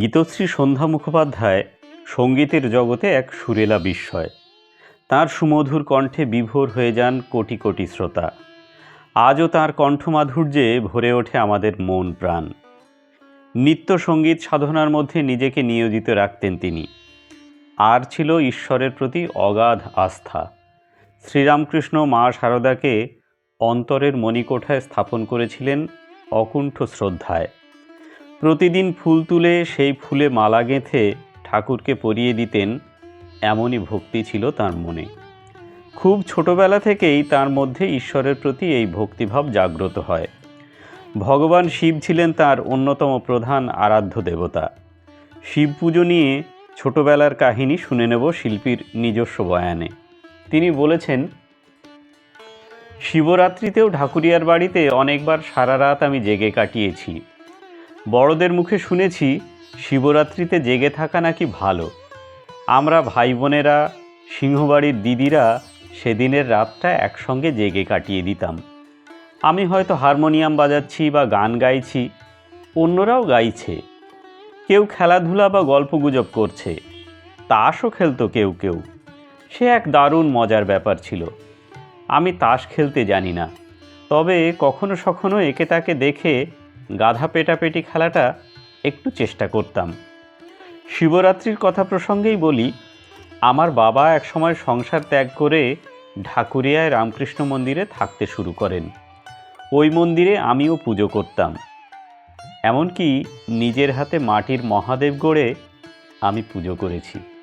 গীতশ্রী সন্ধ্যা মুখোপাধ্যায় সঙ্গীতের জগতে এক সুরেলা বিস্ময়। তার সুমধুর কণ্ঠে বিভোর হয়ে যান কোটি কোটি শ্রোতা। আজও তার কণ্ঠমাধুর্যে ভরে ওঠে আমাদের মন প্রাণ। নিত্য সংগীত সাধনার মধ্যে নিজেকে নিয়োজিত রাখতেন তিনি। আর ছিল ঈশ্বরের প্রতি অগাধ আস্থা। শ্রীরামকৃষ্ণ মা শারদাকে অন্তরের মণিকোঠায় স্থাপন করেছিলেন অকুণ্ঠ শ্রদ্ধায়। প্রতিদিন ফুল তুলে সেই ফুলে মালা গেঁথে ঠাকুরকে পরিয়ে দিতেন, এমনই ভক্তি ছিল তার মনে। খুব ছোটবেলা থেকেই তার মধ্যে ঈশ্বরের প্রতি এই ভক্তিভাব জাগ্রত হয়। ভগবান শিব ছিলেন তার অন্যতম প্রধান আরাধ্য দেবতা। শিব পুজো নিয়ে ছোটবেলার কাহিনী শুনে নেব শিল্পীর নিজস্ব বয়ানে। তিনি বলেছেন, শিবরাত্রিতেও ঢাকুরিয়ার বাড়িতে অনেকবার সারা রাত আমি জেগে কাটিয়েছি। বড়দের মুখে শুনেছি, শিবরাত্রিতে জেগে থাকা নাকি ভালো। আমরা ভাই বোনেরা সিংহবাড়ির দিদিরা সেদিনের রাতটা একসঙ্গে জেগে কাটিয়ে দিতাম। আমি হয়তো হারমোনিয়াম বাজাচ্ছি বা গান গাইছি, অন্যরাও গাইছে। কেউ খেলাধুলা বা গল্পগুজব করছে, তাসও খেলতো কেউ কেউ। সে এক দারুণ মজার ব্যাপার ছিল। আমি তাস খেলতে জানি না, তবে কখনো সখনো একে তাকে দেখে গাধা পেটাপেটি খেলাটা একটু চেষ্টা করতাম। শিবরাত্রির কথা প্রসঙ্গেই বলি, আমার বাবা একসময় সংসার ত্যাগ করে ঢাকুরিয়ায় রামকৃষ্ণ মন্দিরে থাকতে শুরু করেন। ওই মন্দিরে আমিও পুজো করতাম। এমনকি নিজের হাতে মাটির মহাদেব গড়ে আমি পুজো করেছি।